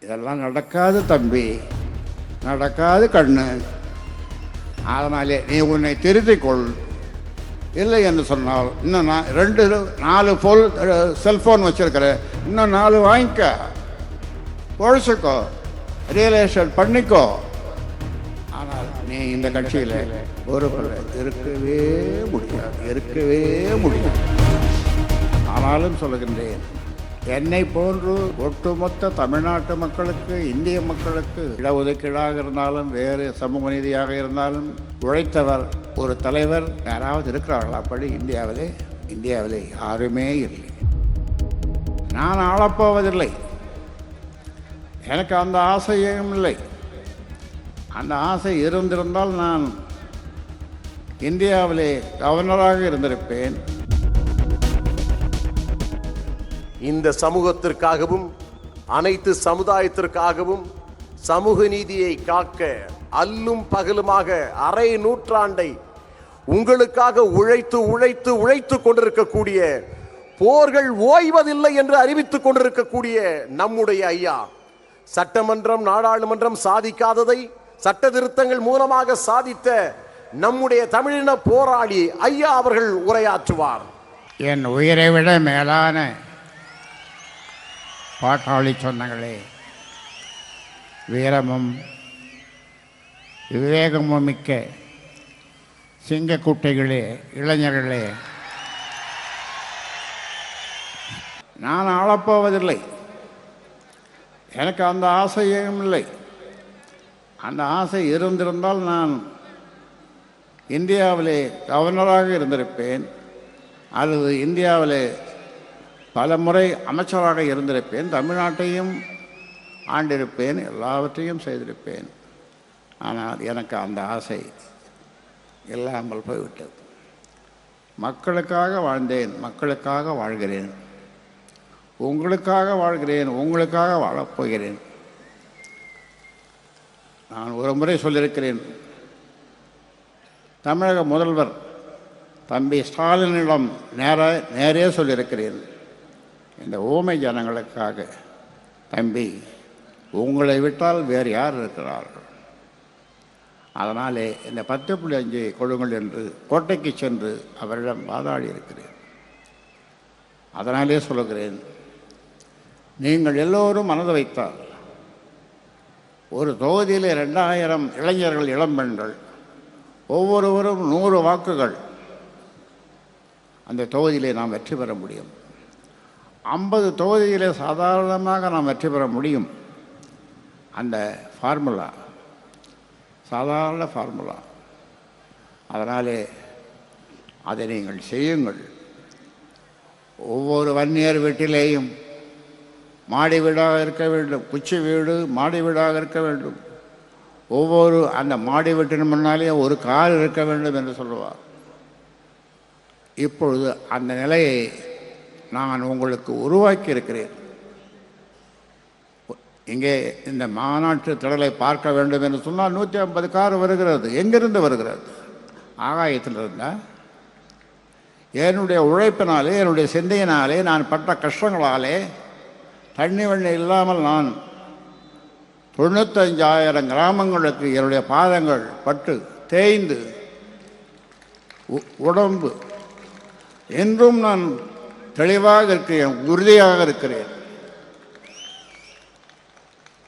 இதெல்லாம் நடக்காது தம்பி. நடக்காது கண்ணு. அதனாலே நீ உன்னை திருத்திக் கொள் இல்லை என்று சொன்னால் இன்னும் நான் ரெண்டு நாலு ஃபோல் செல்ஃபோன் வச்சிருக்கிற இன்னும் நாலு வாங்கிக்க. பொழைச்சிக்கோ. ரியலைசேஷன் பண்ணிக்கோ. ஆனால் நீ இந்த கட்சியில் ஒரு இருக்கவே முடியாது. இருக்கவே முடியாது. ஆனாலும் சொல்லுகின்றேன் என்னை போன்று ஒட்டுமொத்த தமிழ்நாட்டு மக்களுக்கு இந்திய மக்களுக்கு இடஒதுக்கீடாக இருந்தாலும் வேறு சமூக நீதியாக இருந்தாலும் உழைத்தவர் ஒரு தலைவர். யாராவது இருக்கிறார்களா அப்படி? இந்தியாவிலே? இந்தியாவிலே யாருமே இல்லை. நான் ஆளப்போவதில்லை. எனக்கு அந்த ஆசையும் இல்லை. அந்த ஆசை இருந்திருந்தால் நான் இந்தியாவிலே கவர்னராக இருந்திருப்பேன். இந்த சமூகத்திற்காகவும் அனைத்து சமுதாயத்திற்காகவும் சமூக நீதியை காக்க அல்லும் பகலுமாக அரை நூற்றாண்டை உங்களுக்காக உழைத்து உழைத்து உழைத்து கொண்டிருக்கக்கூடிய போர்கள் ஓய்வதில்லை என்று அறிவித்துக் கொண்டிருக்கக்கூடிய நம்முடைய ஐயா சட்டமன்றம் நாடாளுமன்றம் சாதிக்காததை சட்ட திருத்தங்கள் மூலமாக சாதித்த நம்முடைய தமிழின போராளி ஐயா அவர்கள் உரையாற்றுவார். என் உயிரை விட மேலான பாட்டாளி சொன்னங்களே. வீரமும் விவேகமும் மிக்க சிங்கக்குட்டைகளே இளைஞர்களே. நான் ஆளப்போவதில்லை. எனக்கு அந்த ஆசையும் இல்லை. அந்த ஆசை இருந்திருந்தால் நான் இந்தியாவிலே கவர்னராக இருந்திருப்பேன். அல்லது இந்தியாவிலே பல முறை அமைச்சராக இருந்திருப்பேன் தமிழ்நாட்டையும் ஆண்டிருப்பேன் எல்லாவற்றையும் செய்திருப்பேன். ஆனால் எனக்கு அந்த ஆசை இல்லாமல் போய்விட்டது. மக்களுக்காக வாழ்ந்தேன் மக்களுக்காக வாழ்கிறேன். உங்களுக்காக வாழ்கிறேன் உங்களுக்காக வாழப்போகிறேன் நான் ஒரு முறை சொல்லியிருக்கிறேன் தமிழக முதல்வர் தம்பி ஸ்டாலினிடம் நேர நேரே சொல்லியிருக்கிறேன். இந்த ஊமை ஜனங்களுக்காக தம்பி உங்களை விட்டால் வேறு யார் இருக்கிறார்கள்? அதனாலே இந்த பத்து புள்ளி அஞ்சு கொடுங்கள் என்று கோட்டைக்கு சென்று அவரிடம் வாதாடி இருக்கிறேன். அதனாலே சொல்லுகிறேன் நீங்கள் எல்லோரும் மனது வைத்தால் ஒரு தொகுதியில் ரெண்டாயிரம் இளைஞர்கள் இளம்பெண்கள் ஒவ்வொருவரும் நூறு வாக்குகள் அந்த தொகுதியிலே நாம் வெற்றி பெற முடியும். ஐம்பது தொகுதியில் சாதாரணமாக நாம் வெற்றி பெற முடியும். அந்த ஃபார்முலா சாதாரண ஃபார்முலா அதனாலே அதை நீங்கள் செய்யுங்கள். ஒவ்வொரு வன்னியர் வீட்டிலேயும் மாடி வீடாக இருக்க வேண்டும் குச்சி வீடு மாடி வீடாக இருக்க வேண்டும். ஒவ்வொரு அந்த மாடி வீட்டின் முன்னாலே ஒரு கார் இருக்க வேண்டும் என்று சொல்லுவார். இப்பொழுது அந்த நிலையை நான் உங்களுக்கு உருவாக்கி இருக்கிறேன் இங்கே இந்த மாநாட்டு திடலை பார்க்க வேண்டும் என்று சொன்னால் நூற்றி ஐம்பது கார் வருகிறது. எங்கிருந்து வருகிறது? ஆகாயத்தில் இருந்தா? என்னுடைய உழைப்பினாலே என்னுடைய சிந்தையினாலே நான் பட்ட கஷ்டங்களாலே தண்ணி வண்ணி இல்லாமல் நான் தொண்ணூத்தஞ்சாயிரம் கிராமங்களுக்கு என்னுடைய பாதங்கள் பட்டு தேய்ந்து உடம்பு. என்றும் நான் தெளிவாக இருக்கிறேன் உறுதியாக இருக்கிறேன்.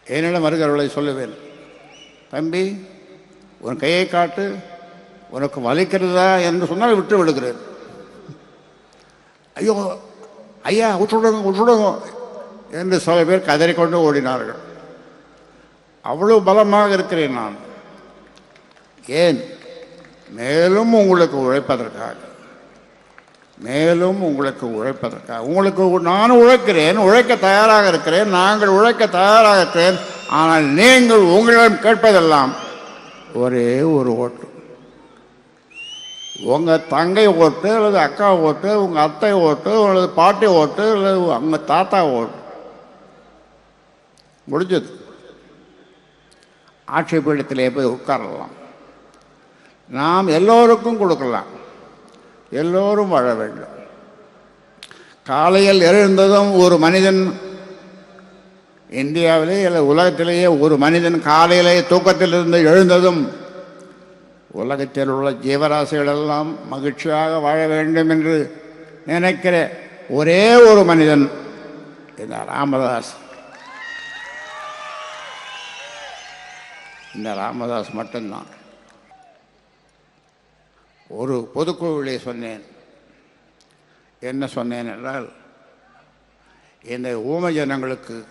என்னிடம் வருகிறவர்களை சொல்லுவேன் தம்பி உன் கையை காட்டு உனக்கு வலிக்கிறதா என்று சொன்னால் விட்டு விடுகிறேன். ஐயோ ஐயா விட்டுடுங்க விட்டுடுங்க என்று சில பேர் கதறிக்கொண்டு ஓடினார்கள். அவ்வளவு பலமாக இருக்கிறேன் நான். ஏன்? மேலும் உங்களுக்கு உழைப்பதற்காக. மேலும் உங்களுக்கு உழைப்பதற்காக உங்களுக்கு நான் உழைக்கிறேன் உழைக்க தயாராக இருக்கிறேன் நாங்கள் உழைக்க தயாராக இருக்கிறேன் ஆனால் நீங்கள் உங்களிடம் கேட்பதெல்லாம் ஒரே ஒரு ஓட்டு. உங்கள் தங்கை ஓட்டு அல்லது அக்கா ஓட்டு உங்கள் அத்தை ஓட்டு அல்லது பாட்டி ஓட்டு அல்லது உங்கள் தாத்தா ஓட்டு. முடிஞ்சது. ஆட்சி பீடத்திலே போய் உட்காரலாம். நாம் எல்லோருக்கும் கொடுக்கலாம். எல்லோரும் வாழ வேண்டும். காலையில் எழுந்ததும் ஒரு மனிதன் இந்தியாவிலே இல்லை உலகத்திலேயே ஒரு மனிதன் காலையிலே தூக்கத்திலிருந்து எழுந்ததும் உலகத்தில் உள்ள ஜீவராசிகள் எல்லாம் மகிழ்ச்சியாக வாழ வேண்டும் என்று நினைக்கிற ஒரே ஒரு மனிதன் இந்த ராமதாஸ். இந்த ராமதாஸ் மட்டும்தான். ஒரு பொதுக்குழுவிலே சொன்னேன். என்ன சொன்னேன் என்றால் இந்த ஊமை ஜனங்களுக்கு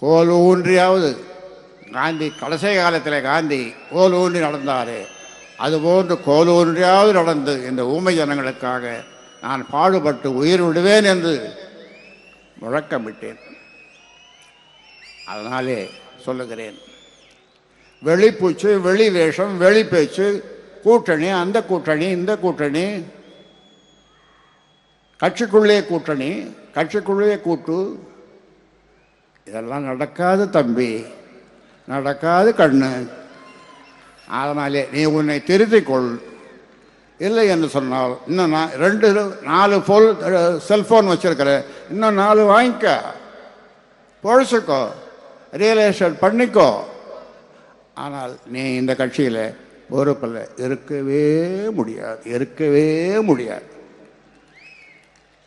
கோல் ஊன்றியாவது காந்தி கடைசி காலத்தில் காந்தி கோல் ஊன்றி நடந்தாரே அதுபோன்று கோல் ஊன்றியாவது நடந்து இந்த ஊமை ஜனங்களுக்காக நான் பாடுபட்டு உயிர் விடுவேன் என்று முழக்கமிட்டேன் அதனாலே சொல்லுகிறேன். வெளிப்பூச்சு வெளி வேஷம் வெளி பேச்சு கூட்டணி அந்த கூட்டணி இந்த கூட்டணி. கட்சிக்குள்ளே கூட்டணி கட்சிக்குள்ளே கூட்டு. இதெல்லாம் நடக்காது தம்பி. நடக்காது கண்ணு. அதனாலே நீ உன்னை திருத்திக்கொள். இல்லை என்று சொன்னால் இன்னும் நான் ரெண்டு நாலு ஃபோல் செல்ஃபோன் வச்சுருக்கிறேன் இன்னும் நாலு வாங்கிக்க. பொழைச்சிக்கோ. ரியல் எஸ்டேட் பண்ணிக்கோ. ஆனால் நீ இந்த கட்சியில் போகிறப்பல்ல இருக்கவே முடியாது இருக்கவே முடியாது.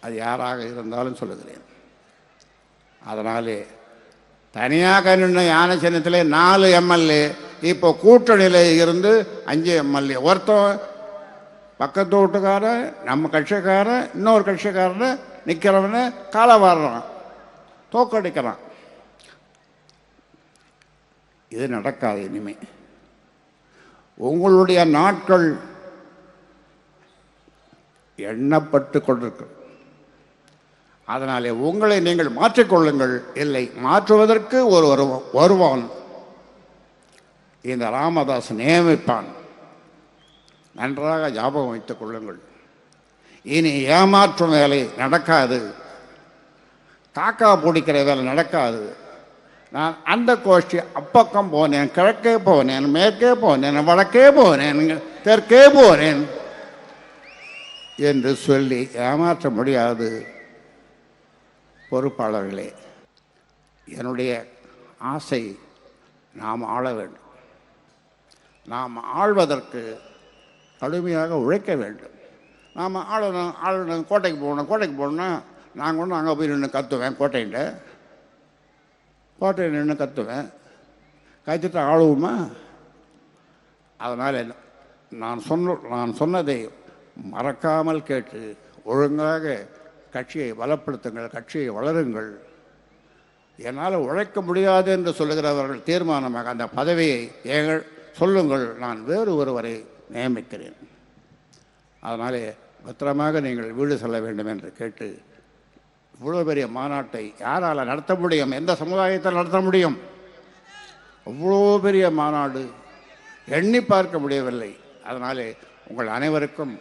அது யாராக இருந்தாலும் சொல்லுகிறேன். அதனாலே தனியாக நின்ற யானை சின்னத்தில் நாலு எம்எல்ஏ இப்போ கூட்டணியில் இருந்து அஞ்சு எம்எல்ஏ. ஒருத்தன் பக்கத்து வீட்டுக்காரன் நம்ம கட்சிக்காரன் இன்னொரு கட்சிக்காரன் நிற்கிறவன காலை வர்றான் தோக்கடிக்கிறான். இது நடக்காது இனிமே. உங்களுடைய நாட்கள் எண்ணப்பட்டு கொண்டிருக்கு. அதனாலே உங்களை நீங்கள் மாற்றிக்கொள்ளுங்கள் இல்லை மாற்றுவதற்கு ஒரு வருவான். இந்த ராமதாஸ் நியமிப்பான். நன்றாக ஞாபகம் வைத்துக் கொள்ளுங்கள். இனி ஏமாற்றும் வேலை நடக்காது. காக்கா பிடிக்கிற வேலை நடக்காது. நான் அந்த கோஷ்டி அப்பக்கம் போனேன் கிழக்கே போனேன் மேற்கே போனேன் வடக்கே போனேன் தெற்கே போனேன் என்று சொல்லி ஏமாற்ற முடியாது பொறுப்பாளர்களே. என்னுடைய ஆசை நாம் ஆள வேண்டும். நாம் ஆள்வதற்கு கடுமையாக உழைக்க வேண்டும். நாம் ஆளணும் ஆளணும் கோட்டைக்கு போகணும் கோட்டைக்கு போகணும்னா நாங்கள் ஒன்று அங்கே போய் நின்று கத்துவேன் கோட்டையிட்ட போட்டு நின்று கத்துவேன். கத்துட்டு ஆளுவோமா அதனால் நான் சொன்ன நான் சொன்னதை மறக்காமல் கேட்டு ஒழுங்காக கட்சியை பலப்படுத்துங்கள் கட்சியை வளருங்கள். என்னால் உழைக்க முடியாது என்று சொல்லுகிறவர்கள் தீர்மானமாக அந்த பதவியை ஏங்கள் சொல்லுங்கள் நான் வேறு ஒருவரை நியமிக்கிறேன். அதனாலே பத்திரமாக நீங்கள் வீடு செல்ல வேண்டும் என்று கேட்டு இவ்வளோ பெரிய மாநாட்டை யாரால் நடத்த முடியும்? எந்த சமுதாயத்தில் நடத்த முடியும்? அவ்வளோ பெரிய மாநாடு எண்ணி பார்க்க முடியவில்லை. அதனாலே உங்கள் அனைவருக்கும்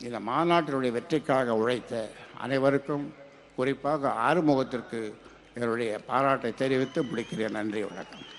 இந்த மாநாட்டினுடைய வெற்றிக்காக உழைத்த அனைவருக்கும் குறிப்பாக ஆறுமுகத்திற்கு என்னுடைய பாராட்டை தெரிவித்து முடிக்கிறேன். நன்றி வணக்கம்.